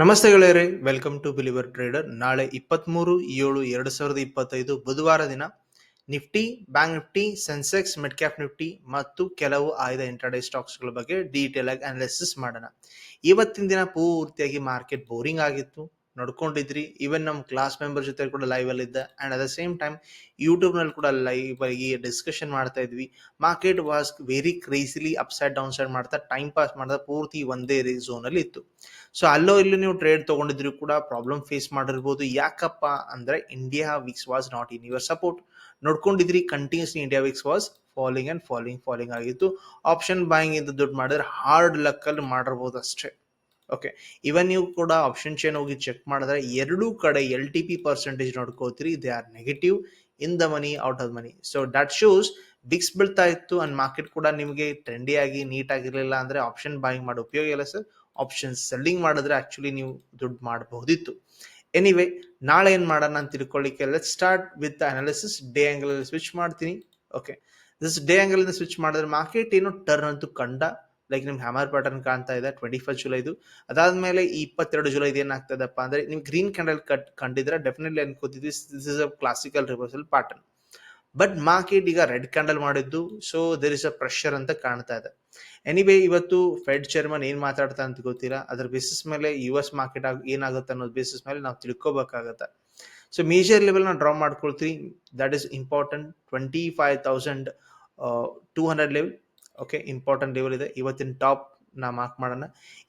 ನಮಸ್ತೆ ಗೆಳೆಯರೆ welcome to believer trader ನಾಳೆ ಇಪ್ಪತ್ಮೂರು ಏಳು ಎರಡು ಸಾವಿರದ ಇಪ್ಪತ್ತೈದು ಬುಧವಾರ ದಿನ Nifty, bank Nifty, Sensex mid cap Nifty ಮತ್ತು ಕೆಲವು ಆಯ್ದ ಇಂಟರ್ಡೇ ಸ್ಟಾಕ್ಸ್ಗಳ ಬಗ್ಗೆ ಡೀಟೇಲ್ ಆಗಿ ಅನಾಲಿಸಿಸ್ ಮಾಡೋಣ. ಇವತ್ತಿನ ದಿನ ಪೂರ್ತಿಯಾಗಿ ಮಾರ್ಕೆಟ್ ಬೋರಿಂಗ್ ಆಗಿತ್ತು. ನೋಡ್ಕೊಂಡಿದ್ರಿ. ಈವನ್ ನಮ್ಮ ಕ್ಲಾಸ್ ಮೆಂಬರ್ ಜೊತೆ ಕೂಡ ಲೈವ್ ಅಲ್ಲಿ ಇದ್ದ. And at the same time ಯೂಟ್ಯೂಬ್ನಲ್ಲಿ ಕೂಡ ಲೈವ್ ಆಗಿ ಡಿಸ್ಕಷನ್ ಮಾಡ್ತಾ ಇದ್ವಿ. Market was very crazily upside down side ಮಾಡ್ತಾ ಟೈಮ್ ಪಾಸ್ ಮಾಡ್ತಾ ಪೂರ್ತಿ ಒಂದೇ ಝೋನ್ ಅಲ್ಲಿ ಇತ್ತು. ಸೊ ಅಲ್ಲೋ ಇಲ್ಲಿ ನೀವು ಟ್ರೇಡ್ ತಗೊಂಡಿದ್ರು ಕೂಡ ಪ್ರಾಬ್ಲಮ್ ಫೇಸ್ ಮಾಡಿರ್ಬೋದು. ಯಾಕಪ್ಪ ಅಂದ್ರೆ India VIX was not in your support ನೋಡ್ಕೊಂಡಿದ್ರಿ continuously India VIX was falling and falling falling ಆಗಿತ್ತು. ಆಪ್ಷನ್ ಬಾಯಿಂಗ್ ಇಂದ ದುಡ್ಡು ಮಾಡಿದ್ರೆ ಹಾರ್ಡ್ ಲಕ್ ಅಲ್ಲಿ ಮಾಡಿರ್ಬೋದು ಅಷ್ಟೇ. ಓಕೆ ಇವನ್ ನೀವು ಕೂಡ ಆಪ್ಷನ್ ಚೇನ್ ಹೋಗಿ ಚೆಕ್ ಮಾಡಿದ್ರೆ ಎರಡೂ ಕಡೆ L T P percentage ನೋಡ್ಕೋತೀರಿ they are negative in the money out of money so that shows VIX ಬೀಳ್ತಾ ಇತ್ತು ಅಂಡ್ ಮಾರ್ಕೆಟ್ ಕೂಡ ನಿಮಗೆ ಟ್ರೆಂಡಿ ಆಗಿ ನೀಟ್ ಆಗಿರ್ಲಿಲ್ಲ ಅಂದ್ರೆ ಆಪ್ಷನ್ ಬಾಯಿಂಗ್ ಮಾಡೋ ಉಪಯೋಗ ಇಲ್ಲ ಸರ್ ಆಪ್ಷನ್ ಸೆಲ್ಲಿಂಗ್ ಮಾಡಿದ್ರೆ ಆಕ್ಚುಲಿ ನೀವು ದುಡ್ಡು ಮಾಡಬಹುದಿತ್ತು ಎನಿವೆ ನಾಳೆ ಏನ್ ಮಾಡೋಣ ಅಂತ ತಿಳ್ಕೊಳ್ಳಿಕ್ಕೆ let start with analysis day angle ಅಲ್ಲಿ ಸ್ವಿಚ್ ಮಾಡ್ತೀನಿ. Okay this day angle switch ಮಾಡಿದ್ರೆ ಮಾರ್ಕೆಟ್ ಏನು ಟರ್ನ್ ಅಂತೂ ಕಂಡ ಲೈಕ್ ನಿಮ್ಗೆ ಹ್ಯಾಮರ್ ಪ್ಯಾಟರ್ನ್ ಕಾಣ್ತಾ ಇದೆ ಟ್ವೆಂಟಿ ಫಸ್ಟ್ ಜುಲೈದು ಅದಾದ್ಮೇಲೆ ಈ ಇಪ್ಪತ್ತೆರಡು ಜುಲೈ ಏನಾಗ್ತದಪ್ಪ ಅಂದ್ರೆ ನೀವು ಗ್ರೀನ್ ಕ್ಯಾಂಡಲ್ ಕಟ್ ಕಂಡಿದ್ರೆ definitely ಅನ್ಕೋತಿದ್ವಿ this is a classical reversal pattern but market ಈಗ ರೆಡ್ ಕ್ಯಾಂಡಲ್ ಮಾಡಿದ್ದು so there is a pressure ಅಂತ ಕಾಣ್ತಾ ಇದೆ. ಎನಿವೇ ಇವತ್ತು ಫೆಡ್ ಚೇರ್ಮನ್ ಏನ್ ಮಾತಾಡ್ತಾ ಅಂತ ಗೊತ್ತಿಲ್ಲ. ಅದ್ರ ಬೇಸಿಸ್ ಮೇಲೆ ಯು ಎಸ್ ಮಾರ್ಕೆಟ್ ಏನಾಗುತ್ತೆ ಅನ್ನೋದು ಬೇಸಿಸ್ ಮೇಲೆ ನಾವು ತಿಳ್ಕೊಬೇಕಾಗತ್ತೆ. ಸೊ ಮೇಜರ್ ಲೆವೆಲ್ ನಾವು ಡ್ರಾ ಮಾಡ್ಕೊಳ್ತೀವಿ. That is important twenty five thousand two hundred level okay important level ಇದೆ. ಇವತ್ತಿನ ಟಾಪ್ ನಾ ಮಾರ್ಕ್ ಮಾಡೋಣ.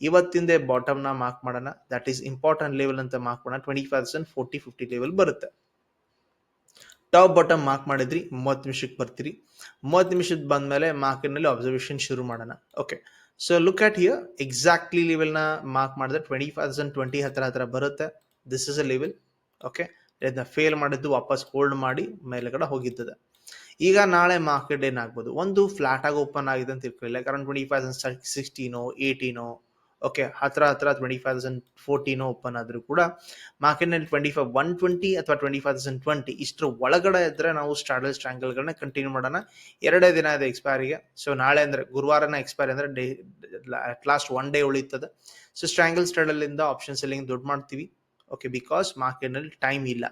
ಇವತ್ತಿಂದ ಬಾಟಮ್ ನಾ ಮಾರ್ಕ್ ಮಾಡೋಣ. ದಟ್ ಈಸ್ ಇಂಪಾರ್ಟೆಂಟ್ ಲೆವೆಲ್ ಅಂತ ಮಾರ್ಕ್ ಮಾಡೋಣ. Twenty thousand forty fifty level ಬರುತ್ತೆ. ಟಾಪ್ ಬಾಟಮ್ ಮಾರ್ಕ್ ಮಾಡಿದ್ರಿ, ಮೂವತ್ತು ನಿಮಿಷಕ್ಕೆ ಬರ್ತೀರಿ. ಮೂವತ್ತು ನಿಮಿಷದ ಬಂದ್ಮೇಲೆ ಮಾರ್ಕೆಟ್ನಲ್ಲಿ ಅಬ್ಸರ್ವೇಷನ್ ಶುರು ಮಾಡೋಣ. Okay so look at here exactly ಲೆವೆಲ್ನ mark ಮಾಡಿದ್ರೆ ಟ್ವೆಂಟಿ ಫೈವ್ ತೌಸಂಡ್ ಟ್ವೆಂಟಿ ಹತ್ರ ಹತ್ರ ಬರುತ್ತೆ. This is a level okay ಇದನ್ನ ಫೇಲ್ ಮಾಡಿದ್ದು ವಾಪಸ್ ಹೋಲ್ಡ್ ಮಾಡಿ, ಮೇಲೆಗಡೆ ಹೋಗಿದ್ದದೆ. ಈಗ ನಾಳೆ ಮಾರ್ಕೆಟ್ ಏನಾಗ್ಬೋದು ಒಂದು ಫ್ಲಾಟ್ ಆಗಿ ಓಪನ್ ಆಗಿದೆ ಅಂತ ತಿಳ್ಕೊಳ್ಳಿ ಅರೌಂಡ್ ಟ್ವೆಂಟಿ ಫೈವ್ ತೌಸಂಡ್ ಸಿಕ್ಸ್ಟೀನೋ ಏಯ್ಟೀನೋ ಓಕೆ ಹತ್ರ ಹತ್ರ ಟ್ವೆಂಟಿ ಫೈವ್ ತೌಸಂಡ್ ಫೋರ್ಟೀನೋ ಓಪನ್ ಆದ್ರೂ ಕೂಡ ಮಾರ್ಕೆಟ್ನಲ್ಲಿ ಟ್ವೆಂಟಿ ಫೈವ್ ಒನ್ ಟ್ವೆಂಟಿ ಅಥವಾ ಟ್ವೆಂಟಿ ಫೈವ್ ತೌಸಂಡ್ ಟ್ವೆಂಟಿ ಇಷ್ಟರ ಒಳಗಡೆ ಇದ್ರೆ ನಾವು ಸ್ಟ್ರಾಡಲ್ ಸ್ಟ್ರಾಂಗಲ್ಗಳನ್ನ ಕಂಟಿನ್ಯೂ ಮಾಡೋಣ. ಎರಡೇ ದಿನ ಇದೆ ಎಕ್ಸ್ಪೈರಿಗೆ ಸೊ ನಾಳೆ ಅಂದ್ರೆ ಗುರುವಾರನ ಎಕ್ಸ್ಪೈರಿ ಅಂದ್ರೆ day at last one day ಉಳಿತದೆ. ಸೊ ಸ್ಟ್ರಾಂಗಲ್ ಸ್ಟ್ರಾಡಲ್ ಇಂದ ಆಪ್ಷನ್ ಸೆಲ್ಲಿಂಗ್ ದುಡ್ಡು ಮಾಡ್ತೀವಿ. ಓಕೆ ಬಿಕಾಸ್ ಮಾರ್ಕೆಟ್ನಲ್ಲಿ ಟೈಮ್ ಇಲ್ಲ.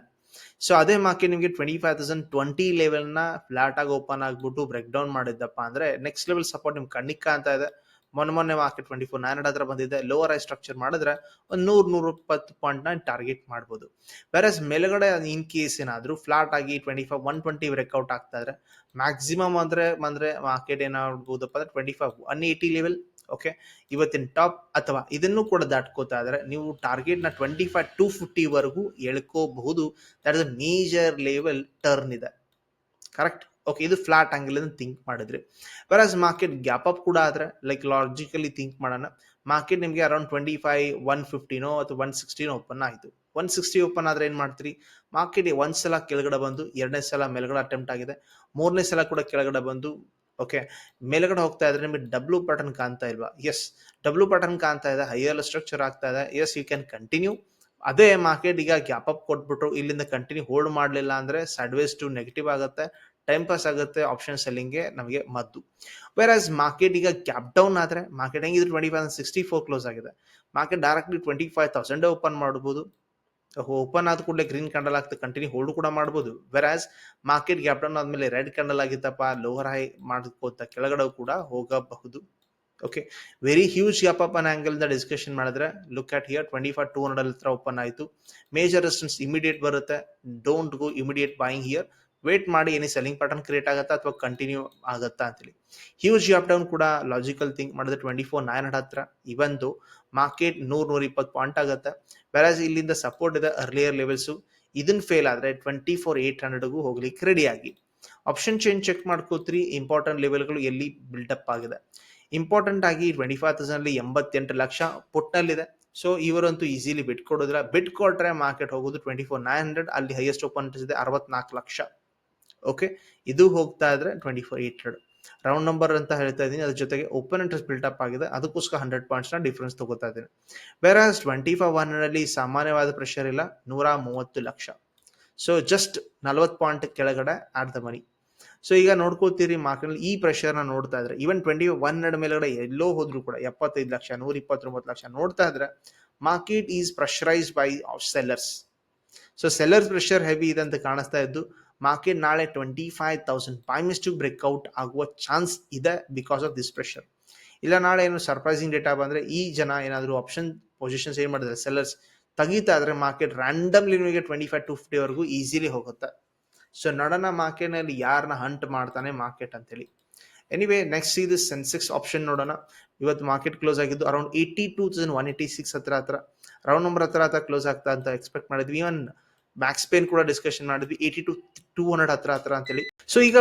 ಸೊ ಅದೇ ಮಾರ್ಕೆಟ್ ನಿಮಗೆ ಟ್ವೆಂಟಿ ಫೈವ್ ತೌಸಂಡ್ ಟ್ವೆಂಟಿ ಲೆವೆಲ್ನ ಫ್ಲಾಟ್ ಆಗಿ ಓಪನ್ ಆಗಿಬಿಟ್ಟು ಬ್ರೇಕ್ ಡೌನ್ ಮಾಡಿದ್ದಪ್ಪ ಅಂದ್ರೆ ನೆಕ್ಸ್ಟ್ ಲೆವೆಲ್ ಸಪೋರ್ಟ್ ನಿಮ್ಗೆ ಕಣ್ಣಿಗೆ ಅಂತ ಇದೆ. ಮೊನ್ನೆ ಮೊನ್ನೆ ಮಾರ್ಕೆಟ್ ಟ್ವೆಂಟಿ ಫೋರ್ ನೈನ್ ಹತ್ರ ಬಂದಿದೆ. ಲೋವರ್ ಐ ಸ್ಟ್ರಕ್ಚರ್ ಮಾಡಿದ್ರೆ ಒಂದು ನೂರ್ ನೂರ ಇಪ್ಪತ್ತು ಪಾಯಿಂಟ್ನ ಟಾರ್ಗೆಟ್ ಮಾಡ್ಬೋದು. ಬೇರೆ ಮೇಲ್ಗಡೆ ಇನ್ ಕೇಸ್ ಏನಾದ್ರು ಫ್ಲಾಟ್ ಆಗಿ twenty five one twenty breakout ಆಗ್ತಾ ಇದ್ರೆ ಮ್ಯಾಕ್ಸಿಮಮ್ ಅಂದ್ರೆ ಬಂದ್ರೆ ಮಾರ್ಕೆಟ್ ಏನಾಗ್ಬೋದಪ್ಪ ಅಂದ್ರೆ twenty five one eighty level okay ಇವತ್ತಿನ ಟಾಪ್ ಅಥವಾ ಇದನ್ನು ಕೂಡ ದಾಟ್ಕೋತಾ ಇದ್ರೆ. ನೀವು ಟಾರ್ಗೆಟ್ನ ಟ್ವೆಂಟಿ ಫೈವ್ ಟು ಫಿಫ್ಟಿ ವರೆಗೂ ಎಳ್ಕೋಬಹುದು. That is major level turn ಇದೆ. ಕರೆಕ್ಟ್ ಓಕೆ ಇದು ಫ್ಲಾಟ್ ಆಂಗಲ್ ಅಂತ ಥಿಂಕ್ ಮಾಡಿದ್ರಿ. ವೆರಾಸ್ ಮಾರ್ಕೆಟ್ ಗ್ಯಾಪ್ ಅಪ್ ಕೂಡ ಆದ್ರೆ ಲೈಕ್ ಲಾಜಿಕಲಿ ಥಿಂಕ್ ಮಾಡೋಣ. ಮಾರ್ಕೆಟ್ ನಿಮಗೆ ಅರೌಂಡ್ ಟ್ವೆಂಟಿ ಫೈವ್ ಒನ್ ಫಿಫ್ಟಿನೋ ಅಥವಾ ಒನ್ ಸಿಕ್ಸ್ಟಿನೋ ಓಪನ್ ಆಯಿತು. ಒನ್ ಸಿಕ್ಸ್ಟಿ ಓಪನ್ ಆದ್ರೆ ಏನು ಮಾಡ್ತೀರಿ? ಮಾರ್ಕೆಟ್ ಒಂದು ಸಲ ಕೆಳಗಡೆ ಬಂದು, ಎರಡನೇ ಸಲ ಮೇಲ್ಗಡೆ ಅಟೆಂಪ್ಟ್ ಆಗಿದೆ. ಮೂರನೇ ಸಲ ಕೂಡ ಕೆಳಗಡೆ ಬಂದು ಓಕೆ ಮೇಲ್ಗಡೆ ಹೋಗ್ತಾ ಇದ್ರೆ ನಿಮಗೆ ಡಬ್ಲ್ಯೂ ಪ್ಯಾಟರ್ನ್ ಕಾಣ್ತಾ ಇಲ್ವಾ? ಎಸ್ ಡಬ್ಲ್ಯೂ ಪ್ಯಾಟರ್ನ್ ಕಾಣ್ತಾ ಇದೆ. ಹೈಯರ್ ಸ್ಟ್ರಕ್ಚರ್ ಆಗ್ತಾ ಇದೆ. ಎಸ್ ಯು ಕ್ಯಾನ್ ಕಂಟಿನ್ಯೂ ಅದೇ ಮಾರ್ಕೆಟ್ ಈಗ ಗ್ಯಾಪ್ ಅಪ್ ಕೊಟ್ಬಿಟ್ರು. ಇಲ್ಲಿಂದ ಕಂಟಿನ್ಯೂ ಹೋಲ್ಡ್ ಮಾಡಲಿಲ್ಲ ಅಂದ್ರೆ ಸೈಡ್ವೇಸ್ ಟು ನೆಗೆಟಿವ್ ಆಗುತ್ತೆ. ಟೈಮ್ ಪಾಸ್ ಆಗುತ್ತೆ ಆಪ್ಷನ್ ಸೆಲ್ಲಿಂಗ್ಗೆ ನಮಗೆ ಮದ್ದು. ವೇರ್ ಆಸ್ ಮಾರ್ಕೆಟ್ ಈಗ ಗ್ಯಾಪ್ ಡೌನ್ ಆದ್ರೆ ಮಾರ್ಕೆಟ್ ಹೆಂಗಿದ್ರು twenty five sixty four close ಆಗಿದೆ. Market directly twenty five thousand open ಮಾಡಬಹುದು ಓಪನ್ ಆದ ಕೂಡಲೇ ಗ್ರೀನ್ ಕ್ಯಾಂಡಲ್ ಆಗ್ತದೆ ಕಂಟಿನ್ಯೂ ಹೋಲ್ಡ್ ಕೂಡ ಮಾಡಬಹುದು ವೆರಾಸ್ ಮಾರ್ಕೆಟ್ ಗ್ಯಾಪ್ ಡೌನ್ ಆದ್ಮೇಲೆ ರೆಡ್ ಕ್ಯಾಂಡಲ್ ಆಗಿತ್ತಪ್ಪ ಲೋವರ್ ಹೈ ಮಾಡ್ಕೋತ ಕೆಳಗಡೆ ಕೂಡ ಹೋಗಬಹುದು. Okay very huge gap up on angle ಇಂದ ಡಿಸ್ಕಷನ್ ಮಾಡಿದ್ರೆ look at here twenty five two hundred ಹತ್ರ ಓಪನ್ ಆಯಿತು. ಮೇಜರ್ ರೆಸಿಸ್ಟೆನ್ಸ್ ಇಮಿಡಿಯೇಟ್ ಬರುತ್ತೆ. Don't go immediate buying here wait ಮಾಡಿ ಏನೇ ಸೆಲ್ಲಿಂಗ್ ಪ್ಯಾಟರ್ನ್ ಕ್ರಿಯೇಟ್ ಆಗುತ್ತಾ ಅಥವಾ ಕಂಟಿನ್ಯೂ ಆಗುತ್ತಾ ಅಂತೇಳಿ. ಹ್ಯೂಜ್ ಅಪ್ ಡೌನ್ ಕೂಡ ಲಾಜಿಕಲ್ ಥಿಂಕ್ ಮಾಡಿದ್ರೆ ಟ್ವೆಂಟಿ ಫೋರ್ ನೈನ್ ಹಂಡ್ರೆಡ್ ಹತ್ರ ಇವಂದು ಮಾರ್ಕೆಟ್ ನೂರ್ ನೂರ ಇಪ್ಪತ್ತು ಪಾಯಿಂಟ್ ಆಗುತ್ತೆ. ಬ್ಯಾರಾಜ್ ಇಲ್ಲಿಂದ ಸಪೋರ್ಟ್ ಇದೆ ಅರ್ಲಿಯರ್ ಲೆವೆಲ್ಸು ಇದನ್ನ ಫೇಲ್ ಆದ್ರೆ ಟ್ವೆಂಟಿ ಫೋರ್ ಏಟ್ ಹಂಡ್ರೆಡ್ಗೂ ಹೋಗ್ಲಿಕ್ಕೆ ಆಗಿ. ಆಪ್ಷನ್ ಚೇಂಜ್ ಚೆಕ್ ಮಾಡ್ಕೋತ್ರಿ ಇಂಪಾರ್ಟೆಂಟ್ ಲೆವೆಲ್ಗಳು ಎಲ್ಲಿ ಬಿಲ್ಡಪ್ ಆಗಿದೆ. ಇಂಪಾರ್ಟೆಂಟ್ ಆಗಿ ಟ್ವೆಂಟಿ ಫೈವ್ ತೌಸಂಡ್ ಎಂಬತ್ತೆಂಟು ಲಕ್ಷ ಪುಟ್ನಲ್ಲಿದೆ ಸೊ ಇವರಂತೂ ಈಸಿಲಿ ಬಿಟ್ ಬಿಟ್ಕೊಟ್ರೆ ಬಿಟ್ ಕೊಟ್ರೆ ಮಾರ್ಕೆಟ್ ಹೋಗೋದು ಟ್ವೆಂಟಿ ಫೋರ್ ನೈನ್ ಹಂಡ್ರೆಡ್ ಅಲ್ಲಿ ಹೈಯೆಸ್ಟ್ ಓಪನ್ ಇದೆ ಅರವತ್ನಾಲ್ಕು ಲಕ್ಷ. ಓಕೆ ಇದು ಹೋಗ್ತಾ ಇದ್ರೆ twenty four eight hundred round number ಅಂತ ಹೇಳ್ತಾ ಇದ್ದೀನಿ. ಅದ್ರ ಜೊತೆಗೆ ಓಪನ್ ಇಂಟ್ರೆಸ್ಟ್ ಅಪ್ ಆಗಿದೆ. ಅದಕ್ಕೋಸ್ಕರ ಹಂಡ್ರೆಡ್ ಪಾಯಿಂಟ್ಸ್ನ ಡಿಫ್ರೆನ್ಸ್ ತಗೋತಾ ಇದ್ದೀನಿ. ಬೇರೆ ಟ್ವೆಂಟಿ ಫೈವ್ ಒನ್ ಅಲ್ಲಿ ಸಾಮಾನ್ಯವಾದ ಪ್ರೆಷರ್ ಇಲ್ಲ. ನೂರ ಮೂವತ್ತು ಲಕ್ಷ. ಸೊ ಜಸ್ಟ್ ನಲವತ್ತು ಪಾಯಿಂಟ್ ಕೆಳಗಡೆ ಆಟ್ ದ ಮನಿ ಸೊ ಈಗ ನೋಡ್ಕೋತೀರಿ ಮಾರ್ಕೆಟ್ ಈ ಪ್ರೆಷರ್ನ ನೋಡ್ತಾ ಇದ್ರೆ ಈವನ್ ಟ್ವೆಂಟಿ ಒನ್ ಹಂಡ್ರೆಡ್ ಮೇಲ್ಗಡೆ ಎಲ್ಲೋ ಹೋದ್ರು ಕೂಡ ಎಪ್ಪತ್ತೈದು ಲಕ್ಷ ನೂರ ಇಪ್ಪತ್ತೊಂಬತ್ತು ಲಕ್ಷ ನೋಡ್ತಾ ಇದ್ರೆ market is pressurise by sellers so sellers pressure heavy ಇದೆ ಅಂತ ಕಾಣಿಸ್ತಾ ಇದ್ದು ಮಾರ್ಕೆಟ್ ನಾಳೆ ಟ್ವೆಂಟಿ ಫೈವ್ ತೌಸಂಡ್ ಮಿಸ್ಟಿಕ್ ಬ್ರೇಕ್ಔಟ್ ಆಗುವ ಚಾನ್ಸ್ ಇದೆ ಬಿಕಾಸ್ ಆಫ್ ದಿಸ್ ಪ್ರೆಷರ್ ಇಲ್ಲ, ನಾಳೆ ಏನು ಸರ್ಪ್ರೈಸಿಂಗ್ ಡೇಟಾ ಬಂದರೆ ಈ ಜನ ಏನಾದರೂ ಆಪ್ಷನ್ ಪೊಸಿಷನ್ಸ್ ಏನು ಮಾಡಿದ್ರೆ ಸೆಲ್ಲರ್ಸ್ ತೆಗಿತಾ ಇದ್ರೆ ಮಾರ್ಕೆಟ್ ರ್ಯಾಂಡಮ್ಲಿ ನಿಮಗೆ ಟ್ವೆಂಟಿ ಫೈವ್ ಟು ಫಿಫ್ಟಿವರೆಗೂ ಈಸಿಲಿ ಹೋಗುತ್ತೆ. ಸೊ ನೋಡೋಣ ಮಾರ್ಕೆಟ್ನಲ್ಲಿ ಯಾರನ್ನ ಹಂಟ್ ಮಾಡ್ತಾನೆ ಮಾರ್ಕೆಟ್ ಅಂತೇಳಿ. ಎನಿವೇ ನೆಕ್ಸ್ಟ್ ಇದು ಸೆನ್ಸೆಕ್ಸ್ ಆಪ್ಷನ್ ನೋಡೋಣ. ಇವತ್ತು ಮಾರ್ಕೆಟ್ ಕ್ಲೋಸ್ ಆಗಿದ್ದು around eighty two thousand one eighty six ಹತ್ರ ಹತ್ರ. ರೌಂಡ್ ನಂಬರ್ ಹತ್ರ ಹತ್ರ ಕ್ಲೋಸ್ ಆಗ್ತಾ ಅಂತ ಎಕ್ಸ್ಪೆಕ್ಟ್ ಮಾಡಿದ್ವಿ. ಇವನ್ ಮ್ಯಾಕ್ಸ್ ಪೇನ್ ಕೂಡ ಡಿಸ್ಕಷನ್ ಮಾಡಿದ್ವಿ ಏಯ್ಟಿ ಟು ಟೂ ಹಂಡ್ರೆಡ್ ಹತ್ರ ಹತ್ರ ಅಂತೇಳಿ. ಸೊ ಈಗ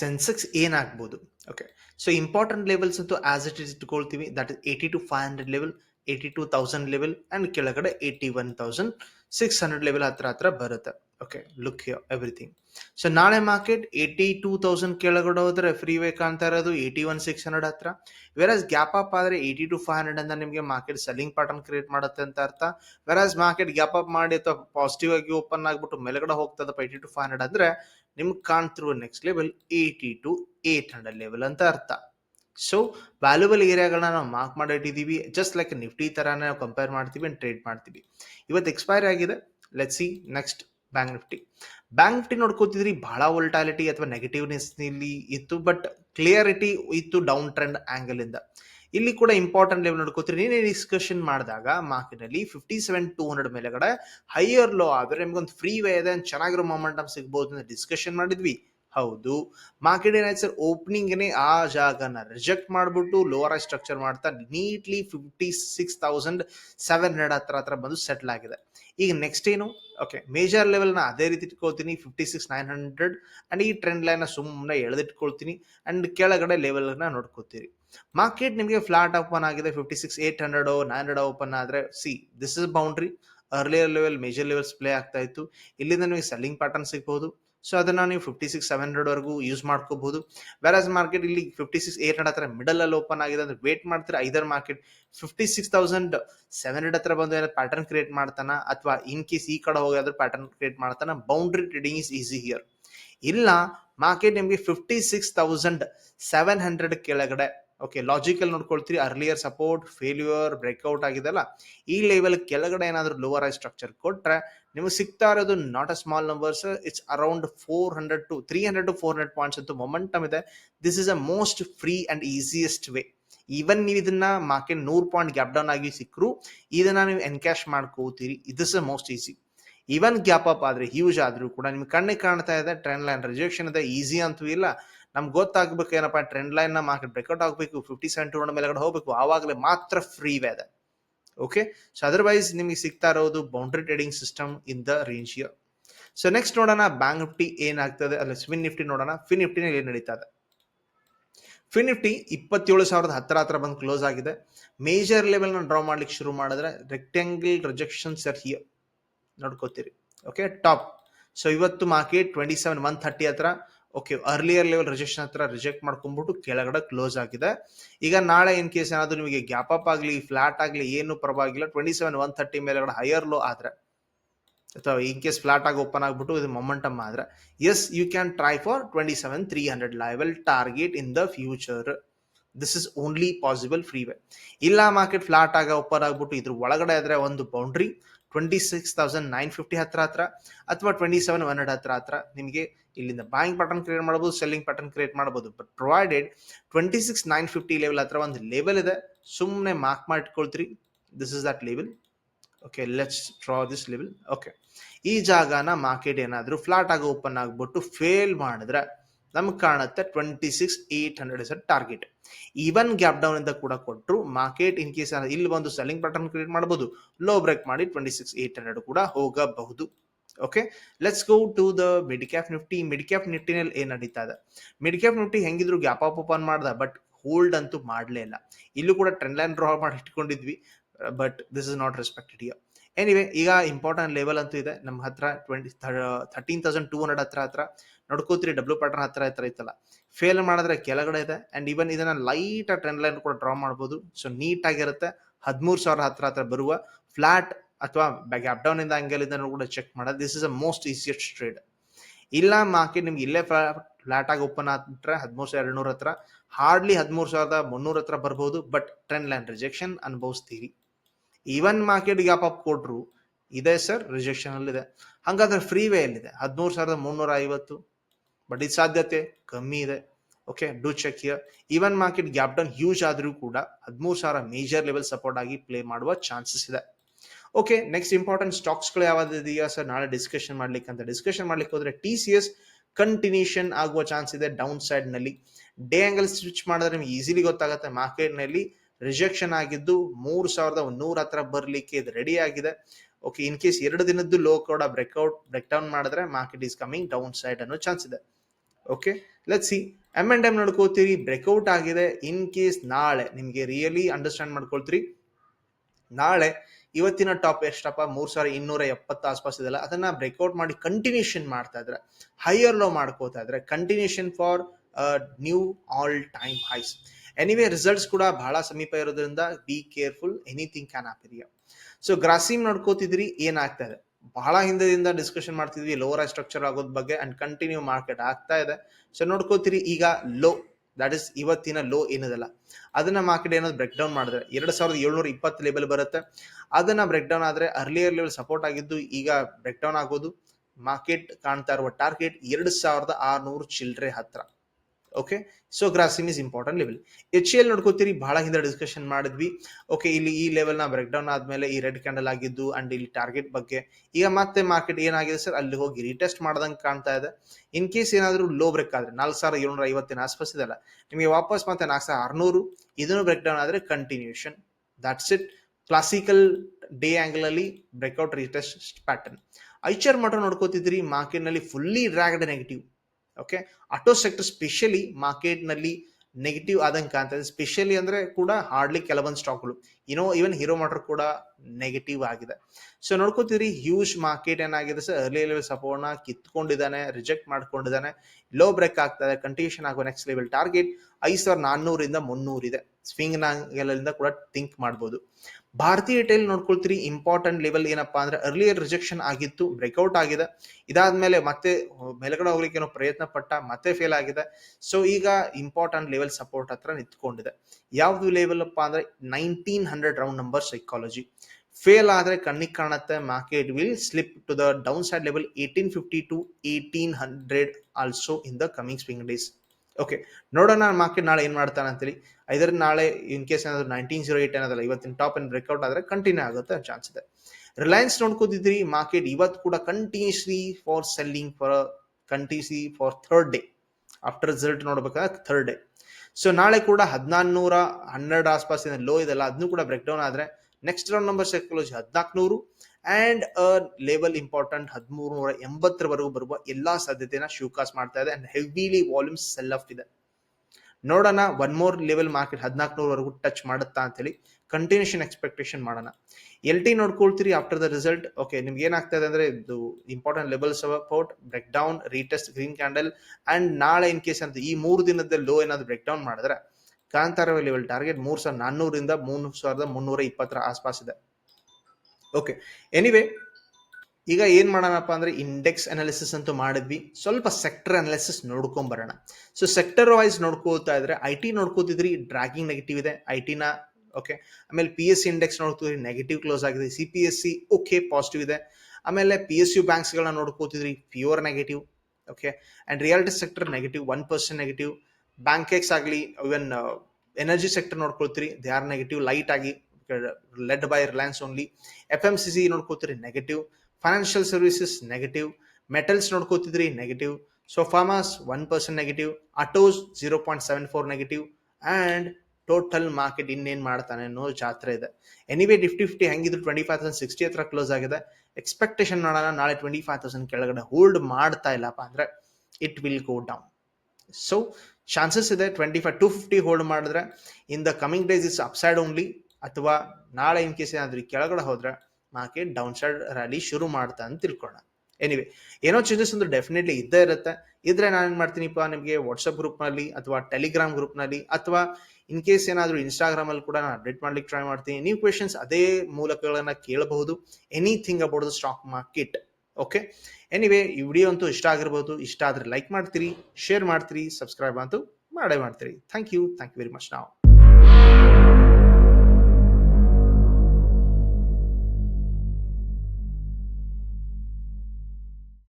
ಸೆನ್ಸೆಕ್ಸ್ ಏನಾಗ್ಬೋದು? ಓಕೆ ಸೊ ಇಂಪಾರ್ಟೆಂಟ್ ಲೆವೆಲ್ಸ್ ಅಂತೂ as it is ಇಟ್ಕೊಳ್ತೀವಿ. That is eighty two five hundred level eighty two thousand level and ಕೆಳಗಡೆ eighty one thousand six hundred level ಹತ್ರ ಹತ್ರ ಬರುತ್ತೆ. Okay look yo everything so ನಾಳೆ market eighty two thousand ಕೆಳಗಡೆ ಹೋದ್ರೆ free way ಕಾಣ್ತಾ ಇರೋದು eighty one six hundred ಹತ್ರ. ವೆರಾಸ್ ಗ್ಯಾಪ್ ಅಪ್ ಆದರೆ ಏಯ್ಟಿ ಟು ಫೈವ್ ಹಂಡ್ರೆಡ್ ಅಂತ ನಿಮಗೆ ಮಾರ್ಕೆಟ್ ಸೆಲ್ಲಿಂಗ್ ಪ್ಯಾಟರ್ನ್ ಕ್ರಿಯೇಟ್ ಮಾಡುತ್ತೆ ಅಂತ ಅರ್ಥ. ವೆರಾಸ್ ಮಾರ್ಕೆಟ್ ಗ್ಯಾಪ್ ಅಪ್ ಮಾಡಿ ಅಥವಾ ಪಾಸಿಟಿವ್ ಆಗಿ ಓಪನ್ ಆಗಿಬಿಟ್ಟು ಮೇಲ್ಗಡೆ ಹೋಗ್ತದಪ್ಪ ಏಯ್ಟಿ ಟು ಫೈವ್ ಹಂಡ್ರೆಡ್ ಅಂದರೆ ನಿಮ್ಗೆ ಕಾಣ್ತಿರುವ next level eighty two eight hundred level ಅಂತ ಅರ್ಥ. ಸೊ ವ್ಯಾಲ್ಯೂಬಲ್ ಏರಿಯಾಗಳನ್ನ ನಾವು ಮಾರ್ಕ್ ಮಾಡಿಟ್ಟಿದ್ದೀವಿ. ಜಸ್ಟ್ ಲೈಕ್ ನಿಫ್ಟಿ ಥರನೇ ನಾವು ಕಂಪೇರ್ ಮಾಡ್ತೀವಿ ಅಂಡ್ ಟ್ರೇಡ್ ಮಾಡ್ತೀವಿ. ಇವತ್ತು ಎಕ್ಸ್ಪೈರ್ ಆಗಿದೆ. Let see next Bank Nifty Bank Nifty ನೋಡ್ಕೋತಿದ್ರಿ, ಬಹಳ ವೋಲ್ಟಾಲಿಟಿ ಅಥವಾ ನೆಗೆಟಿವ್ನೆಸ್ ಇಲ್ಲಿ ಇತ್ತು ಬಟ್ ಕ್ಲಿಯರಿಟಿ ಇತ್ತು ಡೌನ್ ಟ್ರೆಂಡ್ ಆಂಗಲ್ ಇಂದ. ಇಲ್ಲಿ ಕೂಡ ಇಂಪಾರ್ಟೆಂಟ್ ಲೆವೆಲ್ ನೋಡ್ಕೋತೀರಿ. ನೀನೇ ಡಿಸ್ಕಷನ್ ಮಾಡಿದಾಗ ಮಾರ್ಕೆಟ್ ಅಲ್ಲಿ ಫಿಫ್ಟಿ ಸೆವೆನ್ ಟೂ ಹಂಡ್ರೆಡ್ ಮೇಲೆಗಡೆ ಹೈಯರ್ ಲೋ ಆದರೆ ನಿಮ್ಗೊಂದು ಫ್ರೀ ವೇ ಇದೆ ಚೆನ್ನಾಗಿರೋ ಮೊಮೆಂಟಮ್ ಸಿಗ್ಬೋದು ಅಂತ ಡಿಸ್ಕಷನ್ ಮಾಡಿದ್ವಿ. ಹೌದು. ಮಾರ್ಕೆಟ್ ಏನಾಯ್ತು ಸರ್ ಓಪನಿಂಗ್ನೇ ಆ ಜಾಗನ ರಿಜೆಕ್ಟ್ ಮಾಡ್ಬಿಟ್ಟು ಲೋವರ್ ಸ್ಟ್ರಕ್ಚರ್ ಮಾಡ್ತಾ neatly fifty six thousand seven hundred ಹತ್ರ ಹತ್ರ ಬಂದು ಸೆಟ್ಲ್ ಆಗಿದೆ. ಈಗ ನೆಕ್ಸ್ಟ್ ಏನು? ಓಕೆ ಮೇಜರ್ ಲೆವೆಲ್ನ ಅದೇ ರೀತಿ ಇಟ್ಕೊಳ್ತೀನಿ fifty six nine hundred and ಈ ಟ್ರೆಂಡ್ ಲೈನ್ ಸುಮ್ಮನೆ ಎಳೆದಿಟ್ಕೊಳ್ತೀನಿ ಅಂಡ್ ಕೆಳಗಡೆ ಲೆವೆಲ್ನ ನೋಡ್ಕೋತೀರಿ. ಮಾರ್ಕೆಟ್ ನಿಮಗೆ ಫ್ಲಾಟ್ ಓಪನ್ ಆಗಿದೆ fifty six eight hundred nine hundred open ಆದರೆ see this is boundary earlier level major levels play ಆಗ್ತಾ ಇತ್ತು. ಇಲ್ಲಿಂದ ನಿಮಗೆ ಸೆಲ್ಲಿಂಗ್ ಪ್ಯಾಟರ್ನ್ ಸಿಗ್ಬೋದು. ಸೊ ಅದನ್ನ ನೀವು ಫಿಫ್ಟಿ ಸಿಕ್ಸ್ ಸೆವೆನ್ ಹಂಡ್ರೆಡ್ ವರೆಗೂ ಯೂಸ್ ಮಾಡ್ಕೋಬಹುದು. ವ್ಯಾರಾಸ್ ಮಾರ್ಕೆಟ್ ಇಲ್ಲಿ ಫಿಫ್ಟಿ ಸಿಕ್ಸ್ ಏಟ್ ಹಂಡ್ರೆಡ್ ಹತ್ರ ಮಿಡಲ್ ಅಲ್ಲಿ ಓಪನ್ ಆಗಿದೆ ಅಂದ್ರೆ ವೇಟ್ ಮಾಡ್ತಾರೆ either market fifty six thousand seven hundred ಹತ್ರ ಬಂದು ಏನಾದ್ರು ಪ್ಯಾಟರ್ನ್ ಕ್ರಿಯೇಟ್ ಮಾಡ್ತಾನ? ಅಥವಾ ಇನ್ ಕೇಸ್ ಈ ಕಡೆ ಹೋಗಾದ್ರೆ ಪ್ಯಾಟರ್ನ್ ಕ್ರಿಯೇಟ್ ಮಾಡ್ತಾನ? Boundary trading is easy here ಇಲ್ಲ ಮಾರ್ಕೆಟ್ ನಿಮಗೆ fifty six thousand seven hundred ಕೆಳಗಡೆ ಓಕೆ ಲಾಜಿಕಲ್ ನೋಡ್ಕೊಳ್ತೀರಿ. ಅರ್ಲಿಯರ್ ಸಪೋರ್ಟ್ ಫೇಲ್ಯೂರ್ ಬ್ರೇಕ್ಔಟ್ ಆಗಿದೆಲ್ಲ. ಈ ಲೆವೆಲ್ ಕೆಳಗಡೆ ಏನಾದರೂ ಲೋವರ್ ಐ ಸ್ಟ್ರಕ್ಚರ್ ಕೊಟ್ರೆ ನಿಮಗೆ ಸಿಗ್ತಾ ಇರೋದು not a small numbers it's around four hundred to three hundred to four hundred points ಅಂತೂ ಮೊಮೆಂಟಮ್ ಇದೆ. This is a most free and easiest way even ನೀವು ಇದನ್ನ ಮಾರ್ಕೆಟ್ ನೂರು ಪಾಯಿಂಟ್ ಗ್ಯಾಪ್ ಡೌನ್ ಆಗಿ ಸಿಕ್ಕರು ಇದನ್ನ ನೀವು ಎನ್ಕ್ಯಾಶ್ ಮಾಡ್ಕೋತೀರಿ. Is a most easy even gap up ಆದ್ರೆ ಹ್ಯೂಜ್ ಆದ್ರೂ ಕೂಡ ನಿಮ್ಗೆ ಕಣ್ಣಿಗೆ ಕಾಣ್ತಾ ಇದೆ ಟ್ರೆಂಡ್ ಲೈನ್ ರಿಜೆಕ್ಷನ್ ಇದೆ ಈಸಿ ಅಂತೂ ಇಲ್ಲ. ನಮ್ಗೆ ಗೊತ್ತಾಗ್ಬೇಕು ಏನಪ್ಪ ಟ್ರೆಂಡ್ ಲೈನ್ ಮಾರ್ಕೆಟ್ ಬ್ರೇಕ್ಔಟ್ ಆಗಬೇಕು ಫಿಫ್ಟಿ ಸೆವೆನ್ ಟು ಮೇಲೆಗಡೆ ಹೋಗಬೇಕು, ಆವಾಗಲೇ ಮಾತ್ರ ಫ್ರೀ ಇದೆ ಓಕೆ ಸೊ ಅದರ್ವೈಸ್ ನಿಮಗೆ ಸಿಗ್ತಾ ಇರೋದು boundary trading system in the range here so next ನೋಡೋಣ ಬ್ಯಾಂಕ್ ನಿಫ್ಟಿ ಏನಾಗ್ತದೆ, ಅಲ್ಲ ಸ್ವಿನ್ ನಿಫ್ಟಿ ನೋಡೋಣ. ಫಿನ್ ನಿಫ್ಟಿನಲ್ಲಿ ಏನು ನಡೀತಾ ಇದೆ? ಫಿನ್ ನಿಫ್ಟಿ ಇಪ್ಪತ್ತೇಳು ಸಾವಿರದ ಹತ್ತರ ಹತ್ರ ಬಂದು ಕ್ಲೋಸ್ ಆಗಿದೆ. ಮೇಜರ್ ಲೆವೆಲ್ನ ಡ್ರಾ ಮಾಡ್ಲಿಕ್ಕೆ ಶುರು ಮಾಡಿದ್ರೆ ರೆಕ್ಟಾಂಗಲ್ ರಿಜೆಕ್ಷನ್ಸ್ ಸರ್ ಹಿಯರ್ ನೋಡ್ಕೋತೀರಿ. ಓಕೆ ಟಾಪ್ ಸೊ ಇವತ್ತು market twenty seven one thirty ಹತ್ರ ಓಕೆ ಅರ್ಲಿಯರ್ ಲೆವೆಲ್ ರಿಜೆಕ್ಷನ್ ಹತ್ರ ರಿಜೆಕ್ಟ್ ಮಾಡ್ಕೊಂಡ್ಬಿಟ್ಟು ಕೆಳಗಡೆ ಕ್ಲೋಸ್ ಆಗಿದೆ. ಈಗ ನಾಳೆ ಇನ್ ಕೇಸ್ ಏನಾದ್ರು ನಿಮಗೆ ಗ್ಯಾಪ್ ಅಪ್ ಆಗಲಿ ಫ್ಲಾಟ್ ಆಗಲಿ, ಏನು ಪರವಾಗಿಲ್ಲ ಟ್ವೆಂಟಿ ಸೆವೆನ್ ಒನ್ ತರ್ಟಿ ಮೇಲೆಗಡೆ ಹೈಯರ್ ಲೋ ಆದ್ರೆ, ಅಥವಾ ಇನ್ ಕೇಸ್ ಫ್ಲಾಟ್ ಆಗಿ ಓಪನ್ ಆಗ್ಬಿಟ್ಟು ಇದು ಮೊಮೆಂಟಮ್ ಆದ್ರೆ as you can try for twenty seven three hundred level target in the future this is only possible free way ಇಲ್ಲ market flat ಆಗ open ಆಗ್ಬಿಟ್ಟು ಇದ್ರ ಒಳಗಡೆ ಆದರೆ ಒಂದು boundary twenty six thousand nine fifty ಹತ್ರ ಹತ್ರ ಅಥವಾ ಟ್ವೆಂಟಿ ಸೆವೆನ್ ಒನ್ ಹಂಡ್ರೆಡ್ ಹತ್ರ ಹತ್ರ ನಿಮಗೆ ಇಲ್ಲಿಂದ ಬಾಯಿಂಗ್ ಪ್ಯಾಟರ್ನ್ ಕ್ರಿಯೇಟ್ ಮಾಡಬಹುದು ಸೆಲ್ಲಿಂಗ್ ಪ್ಯಾಟರ್ನ್ ಕ್ರಿಯೇಟ್ ಮಾಡಬಹುದು but provided twenty six nine fifty level ಹತ್ರ ಒಂದು ಲೆವೆಲ್ ಇದೆ ಸುಮ್ಮನೆ mark ಮಾಡಿಟ್ಕೊಳ್ತೀರಿ this is that level okay let's draw this level okay ಈ ಜಾಗನ ಮಾರ್ಕೆಟ್ ಏನಾದರೂ ಫ್ಲಾಟ್ ಆಗಿ ಓಪನ್ ಆಗಿಬಿಟ್ಟು ಫೇಲ್ ಮಾಡಿದ್ರೆ ನಮ್ಗೆ ಕಾಣುತ್ತೆ twenty six eight hundred is target even gap down ಇಂದ ಕೂಡ ಕೊಟ್ಟರು ಮಾರ್ಕೆಟ್ ಇನ್ ಕೇಸ್ ಇಲ್ಲಿ ಒಂದು ಸೆಲ್ಲಿಂಗ್ ಪ್ಯಾಟರ್ನ್ ಕ್ರಿಯೇಟ್ ಮಾಡಬಹುದು. ಲೋ ಬ್ರೇಕ್ ಮಾಡಿ ಟ್ವೆಂಟಿ ಸಿಕ್ಸ್ ಏಟ್ ಹಂಡ್ರೆಡ್ ಕೂಡ ಹೋಗಬಹುದು. Okay let's go to the mid cap Nifty mid cap ನಿಫ್ಟಿನಲ್ಲಿ ಏನ್ ನಡೀತಾ ಇದೆ? ಮಿಡ್ ಕ್ಯಾಪ್ ನಿಫ್ಟಿ ಹೆಂಗಿದ್ರು ಗ್ಯಾಪ್ ಅಪ್ ಓಪನ್ ಮಾಡ್ದ ಬಟ್ ಹೋಲ್ಡ್ ಅಂತೂ ಮಾಡಲೇ ಇಲ್ಲ. ಇಲ್ಲೂ ಕೂಡ ಟ್ರೆಂಡ್ ಲೈನ್ ಡ್ರಾ ಮಾಡಿ ಇಟ್ಕೊಂಡಿದ್ವಿ but this is not respected year anyway ಈಗ ಇಂಪಾರ್ಟೆಂಟ್ ಲೆವೆಲ್ ಅಂತೂ ಇದೆ. ನಮ್ಮ ಹತ್ರ twenty thirteen thousand two hundred ಹತ್ರ ಹತ್ರ ನೋಡ್ಕೋತೀರಿ ಡಬ್ಲ್ಯೂ ಪ್ಯಾಟರ್ನ್ ಹತ್ರ ಹತ್ರ ಇತ್ತಲ್ಲ ಫೇಲ್ ಮಾಡಿದ್ರೆ ಕೆಳಗಡೆ ಇದೆ ಅಂಡ್ ಈವನ್ ಇದನ್ನ ಲೈಟ್ ಟ್ರೆಂಡ್ ಲೈನ್ ಕೂಡ ಡ್ರಾ ಮಾಡ್ಬೋದು. ಸೊ ನೀಟಾಗಿರುತ್ತೆ. ಹದಿಮೂರು ಸಾವಿರ ಹತ್ರ ಹತ್ರ ಬರುವ ಫ್ಲಾಟ್ ಅಥವಾ ಗ್ಯಾಪ್ ಡೌನ್ ಇಂದ ಆಂಗಲ್ ಇಂದ ಕೂಡ ಚೆಕ್ ಮಾಡೋದು. This is a most easiest trade ಇಲ್ಲ ಮಾರ್ಕೆಟ್ ನಿಮ್ಗೆ ಇಲ್ಲೇ ಫ್ಲಾಟ್ ಆಗಿ ಓಪನ್ ಆದ್ರೆ ಹದಿಮೂರು ಸಾವಿರ ಎರಡ್ನೂರ ಹತ್ರ ಹಾರ್ಡ್ಲಿ ಹದಿಮೂರು ಸಾವಿರದ ಮುನ್ನೂರ ಹತ್ರ ಬರ್ಬೋದು ಬಟ್ ಟ್ರೆಂಡ್ ಲೈನ್ ರಿಜೆಕ್ಷನ್ ಅನುಭವಿಸ್ತೀವಿ ಈವನ್ ಮಾರ್ಕೆಟ್ ಗ್ಯಾಪ್ ಅಪ್ ಕೊಟ್ರು, ಇದೆ ಸರ್ ರಿಜೆಕ್ಷನ್ ಅಲ್ಲಿ ಇದೆ ಹಂಗಾದ್ರೆ ಫ್ರೀ ವೇ ಎಲ್ಲಿದೆ? ಹದಿಮೂರು ಸಾವಿರದ ಮುನ್ನೂರ ಐವತ್ತು ಬಟ್ ಇದು ಸಾಧ್ಯತೆ ಕಮ್ಮಿ ಇದೆ. Okay do check here even market gap down huge ಆದರೂ ಕೂಡ ಹದಿಮೂರು ಸಾವಿರ ಮೇಜರ್ ಲೆವೆಲ್ ಸಪೋರ್ಟ್ ಆಗಿ ಪ್ಲೇ ಮಾಡುವ ಚಾನ್ಸಸ್ ಇದೆ. ಓಕೆ ನೆಕ್ಸ್ಟ್ ಇಂಪಾರ್ಟೆಂಟ್ ಸ್ಟಾಕ್ಸ್ಗಳು ಯಾವ್ದಿದೆಯಾ ಸರ್ ನಾಳೆ ಡಿಸ್ಕಷನ್ ಮಾಡ್ಲಿಕ್ಕೆ ಅಂತ. ಡಿಸ್ಕಷನ್ ಮಾಡ್ಲಿಕ್ಕೆ ಹೋದ್ರೆ ಟಿ ಸಿ ಎಸ್ ಕಂಟಿನ್ಯೂಷನ್ ಆಗುವ ಚಾನ್ಸ್ ಇದೆ ಡೌನ್ ಸೈಡ್ನಲ್ಲಿ. ಡೇ ಆಂಗಲ್ ಸ್ವಿಚ್ ಮಾಡಿದ್ರೆ ನಿಮ್ಗೆ ಈಸಿಲಿ ಗೊತ್ತಾಗುತ್ತೆ. ಮಾರ್ಕೆಟ್ನಲ್ಲಿ ರಿಜೆಕ್ಷನ್ ಆಗಿದ್ದು ಮೂರು ಸಾವಿರದ ನೂರ ಹತ್ರ ಬರ್ಲಿಕ್ಕೆ ಇದು ರೆಡಿ ಆಗಿದೆ. ಓಕೆ ಇನ್ ಕೇಸ್ ಎರಡು ದಿನದ್ದು ಲೋ ಕೂಡ ಬ್ರೇಕ್ಔಟ್ ಬ್ರೇಕ್ ಡೌನ್ ಮಾಡಿದ್ರೆ market is coming down side ಅನ್ನೋ ಚಾನ್ಸ್ ಇದೆ. Okay let see M and M ನೋಡ್ಕೋತೀರಿ breakout ಆಗಿದೆ. ಇನ್ ಕೇಸ್ ನಾಳೆ, ನಿಮಗೆ ರಿಯಲಿ ಅಂಡರ್ಸ್ಟ್ಯಾಂಡ್ ಮಾಡ್ಕೊಳ್ತೀರಿ. ನಾಳೆ, ಇವತ್ತಿನ ಟಾಪ್ ಎಷ್ಟಪ್ಪ? ಮೂರ್ ಸಾವಿರ ಇನ್ನೂರ ಎಪ್ಪತ್ತು ಆಸ್ಪಾಸ್ ಇದೆಲ್ಲ, ಅದನ್ನ ಬ್ರೇಕ್ಔಟ್ ಮಾಡಿ ಕಂಟಿನ್ಯೂಷನ್ ಮಾಡ್ತಾ ಇದ್ರೆ ಹೈಯರ್ ಲೋ ಮಾಡ್ಕೋತಾ ಇದ್ರೆ continuation for new all time highs anyway results ಕೂಡ ಬಹಳ ಸಮೀಪ ಇರೋದ್ರಿಂದ be careful anything can ಆಪಿರಿಯ so Grasim ನೋಡ್ಕೋತಿದ್ರಿ ಏನಾಗ್ತಾ ಇದೆ? ಬಹಳ ಹಿಂದದಿಂದ ಡಿಸ್ಕಷನ್ ಮಾಡ್ತಿದ್ವಿ ಲೋವರ್ ಸ್ಟ್ರಕ್ಚರ್ ಆಗೋದ್ ಬಗ್ಗೆ ಅಂಡ್ ಕಂಟಿನ್ಯೂ ಮಾರ್ಕೆಟ್ ಆಗ್ತಾ ಇದೆ. ಸೊ ನೋಡ್ಕೋತೀರಿ, ಈಗ ಲೋ ದಟ್ ಇಸ್ ಇವತ್ತಿನ ಲೋ ಏನದಲ್ಲ? ಅದನ್ನ ಮಾರ್ಕೆಟ್ ಏನಾದ್ರು ಬ್ರೇಕ್ ಡೌನ್ ಮಾಡಿದ್ರೆ, ಎರಡ್ ಸಾವಿರದ ಏಳ್ನೂರ ಇಪ್ಪತ್ತು ಲೆವೆಲ್ ಬರುತ್ತೆ. ಅದನ್ನ ಬ್ರೇಕ್ ಡೌನ್ ಆದ್ರೆ ಅರ್ಲಿಯರ್ ಲೆವೆಲ್ ಸಪೋರ್ಟ್ ಆಗಿದ್ದು ಈಗ ಬ್ರೇಕ್ ಡೌನ್ ಆಗೋದು. ಮಾರ್ಕೆಟ್ ಕಾಣ್ತಾ ಇರುವ ಟಾರ್ಗೆಟ್ ಎರಡ್ ಸಾವಿರದ ಆರ್ನೂರು ಚಿಲ್ಡ್ರೆ ಹತ್ರ. Okay so Grasim is important level H L ನೋಡ್ಕೋತೀರಿ, ಬಹಳ ಹಿಂದೆ ಡಿಸ್ಕಷನ್ ಮಾಡಿದ್ವಿ. ಓಕೆ ಇಲ್ಲಿ ಈ ಲೆವೆಲ್ನ ಬ್ರೇಕ್ ಡೌನ್ ಆದ್ಮೇಲೆ ಈ ರೆಡ್ ಕ್ಯಾಂಡಲ್ ಆಗಿದ್ದು ಅಂಡ್ ಇಲ್ಲಿ ಟಾರ್ಗೆಟ್ ಬಗ್ಗೆ. ಈಗ ಮತ್ತೆ ಮಾರ್ಕೆಟ್ ಏನಾಗಿದೆ ಸರ್ ಅಲ್ಲಿ ಹೋಗಿ ರೀಟೆಸ್ಟ್ ಮಾಡ್ದಂಗೆ ಕಾಣ್ತಾ ಇದೆ. ಇನ್ ಕೇಸ್ ಏನಾದರೂ ಲೋ ಬ್ರೇಕ್ ಆದ್ರೆ, ನಾಲ್ಕು ಸಾವಿರದ ಏಳ್ನೂರ ಐವತ್ತಿನ ಆಸ್ಪಾಸ್ ಇದೆಲ್ಲ ನಿಮಗೆ ವಾಪಸ್ ಮತ್ತೆ ನಾಲ್ಕು ಸಾವಿರ ಆರ್ನೂರು, ಇದನ್ನು ಬ್ರೇಕ್ ಡೌನ್ ಆದ್ರೆ continuation that's it classical day angle ಅಲ್ಲಿ ಬ್ರೇಕ್ಔಟ್ ರೀಟೆಸ್ಟ್ ಪ್ಯಾಟರ್ನ್ ಐಚರ್ ಮಟ್ಟ ನೋಡ್ಕೋತಿದ್ರಿ ಮಾರ್ಕೆಟ್ನಲ್ಲಿ fully dragged negative okay auto sector specially ಮಾರ್ಕೆಟ್ನಲ್ಲಿ ನೆಗೆಟಿವ್ ಆದಂಗೆ ಕಾಣ್ತದೆ. ಸ್ಪೆಷಲಿ ಅಂದ್ರೆ ಕೂಡ ಹಾರ್ಡ್ಲಿ ಕೆಲವೊಂದು ಸ್ಟಾಕ್ಗಳು ಏನೋ ಈವನ್ ಹೀರೋ ಮೋಟರ್ ಕೂಡ ನೆಗೆಟಿವ್ ಆಗಿದೆ. ಸೊ ನೋಡ್ಕೋತೀರಿ ಹ್ಯೂಜ್ ಮಾರ್ಕೆಟ್ ಏನಾಗಿದೆ ಸರ್ ಅರ್ಲಿ ಲೆವೆಲ್ ಸಪೋರ್ಟ್ನ ಕಿತ್ಕೊಂಡಿದ್ದಾನೆ ರಿಜೆಕ್ಟ್ ಮಾಡ್ಕೊಂಡಿದ್ದಾನೆ. ಲೋ ಬ್ರೇಕ್ ಇದೆ ಕಂಟಿನ್ಯೂಷನ್ ಆಗುವ ನೆಕ್ಸ್ಟ್ ಲೆವೆಲ್ ಟಾರ್ಗೆಟ್ ಐದು ಸಾವಿರದ ನಾನ್ನೂರಿಂದ ಮುನ್ನೂರು ಸ್ವಿಂಗ್ ನಾಗಲಿಂದ ಕೂಡ ಥಿಂಕ್ ಮಾಡ್ಬೋದು. ಭಾರತೀಯ ಟೈಲ್ ನೋಡ್ಕೊಳ್ತೀರಿ ಇಂಪಾರ್ಟೆಂಟ್ ಲೆವೆಲ್ ಏನಪ್ಪಾ ಅಂದ್ರೆ ಅರ್ಲಿಯರ್ ರಿಜೆಕ್ಷನ್ ಆಗಿತ್ತು ಬ್ರೇಕ್ಔಟ್ ಆಗಿದೆ. ಇದಾದ್ಮೇಲೆ ಮತ್ತೆ ಮೇಲ್ಗಡೆ ಹೋಗ್ಲಿಕ್ಕೆ ಏನೋ ಪ್ರಯತ್ನ ಪಟ್ಟ, ಮತ್ತೆ ಫೇಲ್ ಆಗಿದೆ. ಸೊ ಈಗ ಇಂಪಾರ್ಟೆಂಟ್ ಲೆವೆಲ್ ಸಪೋರ್ಟ್ ಹತ್ರ ನಿಂತ್ಕೊಂಡಿದೆ. ಯಾವ್ದು ಲೆವೆಲ್ ಅಪ್ಪ ಅಂದ್ರೆ nineteen hundred round number psychology fail ಆದ್ರೆ ಕಣ್ಣಿಗೆ ಕಾಣುತ್ತೆ market will slip to the downside level eighteen fifty to eighteen hundred also in the coming swing days okay ನೋಡೋಣ ಮಾರ್ಕೆಟ್ ನಾಳೆ ಏನ್ ಮಾಡ್ತಾನೆ ಅಂತೇಳಿ. ಐದರ ನಾಳೆ ಇನ್ ಕೇಸ್ ಏನಾದರೂ ನೈನ್ಟೀನ್ ಜೀರೋ ಏಟ್ ಏನದಲ್ಲ ಇವತ್ತಿನ ಟಾಪ್ ಅಂಡ್ ಬ್ರೇಕ್ಔಟ್ ಆದ್ರೆ ಕಂಟಿನ್ಯೂ ಆಗುತ್ತೆ ಚಾನ್ಸ್ ಇದೆ. ರಿಲಯನ್ಸ್ ನೋಡ್ಕೋತಿದ್ರಿ ಮಾರ್ಕೆಟ್ ಇವತ್ತು ಕೂಡ continuously for selling for continuously for third day after result ನೋಡ್ಬೇಕಾದ್ರೆ ಥರ್ಡ್ ಡೇ ಸೊ ನಾಳೆ ಕೂಡ ಹದಿನಾನ್ನೂರ ಹನ್ನೆರಡು ಆಸ್ಪಾಸಿನ ಲೋ ಇದೆಲ್ಲ ಅದನ್ನು ಕೂಡ ಬ್ರೇಕ್ ಡೌನ್ ಆದ್ರೆ ನೆಕ್ಸ್ಟ್ ರೌಂಡ್ ನಂಬರ್ ಸೈಕಾಲಜಿ ಹದಿನಾಲ್ಕುನೂರು. ಅಂಡ್ ಲೆವೆಲ್ ಇಂಪಾರ್ಟೆಂಟ್ ಹದಿಮೂರು ನೂರ ಎಂಬತ್ತರವರೆಗೂ ಬರುವ ಎಲ್ಲಾ ಸಾಧ್ಯತೆನ ಶಿವಕಾಸ್ ಮಾಡ್ತಾ ಇದೆ and heavily volumes sell off ಇದೆ. ನೋಡೋಣ ಒನ್ ಮೋರ್ ಲೆವೆಲ್ ಮಾರ್ಕೆಟ್ ಹದಿನಾಲ್ಕುನೂರವರೆಗೂ ಟಚ್ ಮಾಡುತ್ತಾ ಅಂತ ಹೇಳಿ ಕಂಟಿನ್ಯೂಷನ್ ಎಕ್ಸ್ಪೆಕ್ಟೇಷನ್ ಮಾಡೋಣ. ಎಲ್ ಟಿ ನೋಡ್ಕೊಳ್ತೀರಿ ಆಫ್ಟರ್ ದ ರಿಸಲ್ಟ್ ಓಕೆ ನಿಮ್ಗೆ ಏನಾಗ್ತಾ ಇದೆ ಅಂದ್ರೆ ಇದು important level support break down retest green candle and ನಾಳೆ ಇನ್ ಕೇಸ್ ಅಂತ ಈ ಮೂರು ದಿನದ ಲೋ ಏನಾದ್ರು ಬ್ರೇಕ್ ಡೌನ್ ಮಾಡಿದ್ರೆ ಕಾಂತಾರ ಲೆವೆಲ್ ಟಾರ್ಗೆಟ್ ಮೂರು ಸಾವಿರದ ನಾನ್ನೂರಿಂದ ಮೂರು ಸಾವಿರದ ಮುನ್ನೂರ ಇಪ್ಪತ್ತರ ಆಸ್ಪಾಸ್ ಇದೆ. ಓಕೆ ಎನಿವೆ ಈಗ ಏನು ಮಾಡೋಣಪ್ಪ ಅಂದ್ರೆ ಇಂಡೆಕ್ಸ್ ಅನಾಲಿಸಿಸ್ ಅಂತೂ ಮಾಡಿದ್ವಿ. ಸ್ವಲ್ಪ ಸೆಕ್ಟರ್ ಅನಾಲಿಸಿಸ್ ನೋಡ್ಕೊಂಡ್ ಬರೋಣ. ಸೊ ಸೆಕ್ಟರ್ ವೈಸ್ ನೋಡ್ಕೋತಾ ಇದ್ರೆ ಐ ಟಿ ನೋಡ್ಕೋತಿದ್ರಿ ಡ್ರಾಗಿಂಗ್ ನೆಗೆಟಿವ್ ಇದೆ. ಐ ಟಿನ ಓಕೆ ಆಮೇಲೆ ಪಿ ಎಸ್ ಸಿ ಇಂಡೆಕ್ಸ್ ನೋಡ್ಕೋತಿದ್ರಿ ನೆಗೆಟಿವ್ ಕ್ಲೋಸ್ ಆಗಿದೆ. C P S C okay positive ಇದೆ. ಆಮೇಲೆ ಪಿ ಎಸ್ ಯು ಬ್ಯಾಂಕ್ಸ್ಗಳನ್ನ ನೋಡ್ಕೋತಿದ್ರಿ pure negative okay and reality sector negative one percent negative bankex ಆಗಲಿ ಇವನ್ ಎನರ್ಜಿ ಸೆಕ್ಟರ್ ನೋಡ್ಕೊಳ್ತೀರಿ they are negative light ಆಗಿ led by Reliance only F M C C ನೋಡ್ಕೋತೀರಿ negative financial services negative metals ನೋಡ್ಕೋತಿದ್ರಿ negative so pharmas one percent negative autos zero point seven four negative and total market ಇನ್ನೇನು ಮಾಡ್ತಾನೆ ಅನ್ನೋ ಜಾತ್ರೆ ಇದೆ. Anyway Nifty fifty ಹೆಂಗಿದ್ರು twenty five thousand sixty ಹತ್ರ close ಆಗಿದೆ. Expectation ನೋಡೋಣ, ನಾಳೆ ಟ್ವೆಂಟಿ ಫೈವ್ ತೌಸಂಡ್ ಕೆಳಗಡೆ ಹೋಲ್ಡ್ ಮಾಡ್ತಾ ಇಲ್ಲಪ್ಪ ಅಂದ್ರೆ it will go down so chances ಇದೆ twenty five to fifty hold ಮಾಡಿದ್ರೆ in the coming days is upside only ಅಥವಾ ನಾಳೆ ಇನ್ ಕೇಸ್ ಏನಾದ್ರೂ ಕೆಳಗಡೆ ಹೋದ್ರೆ ಮಾರ್ಕೆಟ್ ಡೌನ್ ಸೈಡ್ ರ್ಯಾಲಿ ಶುರು ಮಾಡ್ತಾ ಅಂತ ತಿಳ್ಕೊಳ್ಳೋಣ. ಎನಿವೆ ಏನೋ ಚೇಂಜಸ್ ಅಂದ್ರೆ ಡೆಫಿನೆಟ್ಲಿ ಇದ್ದೇ ಇರುತ್ತೆ. ಇದ್ರೆ ನಾನು ಏನ್ ಮಾಡ್ತೀನಿಪ್ಪ ನಿಮಗೆ ವಾಟ್ಸಪ್ ಗ್ರೂಪ್ನಲ್ಲಿ ಅಥವಾ ಟೆಲಿಗ್ರಾಮ್ ಗ್ರೂಪ್ನಲ್ಲಿ ಅಥವಾ ಇನ್ ಕೇಸ್ ಏನಾದರೂ ಇನ್ಸ್ಟಾಗ್ರಾಮ್ ಅಲ್ಲಿ ಕೂಡ ನಾನು ಅಪ್ಡೇಟ್ ಮಾಡ್ಲಿಕ್ಕೆ ಟ್ರೈ ಮಾಡ್ತೀನಿ. ನೀವು ಕ್ವೆಶನ್ಸ್ ಅದೇ ಮೂಲಕಗಳನ್ನ ಕೇಳಬಹುದು. Anything about the stock market okay anyway ಈ ವಿಡಿಯೋ ಅಂತೂ ಇಷ್ಟ ಆಗಿರ್ಬೋದು. ಇಷ್ಟ ಆದರೆ ಲೈಕ್ ಮಾಡ್ತೀರಿ ಶೇರ್ ಮಾಡ್ತೀರಿ ಸಬ್ಸ್ಕ್ರೈಬ್ ಅಂತೂ ಮಾಡೇ ಮಾಡ್ತೀರಿ. Thank you thank you very much ನಾವು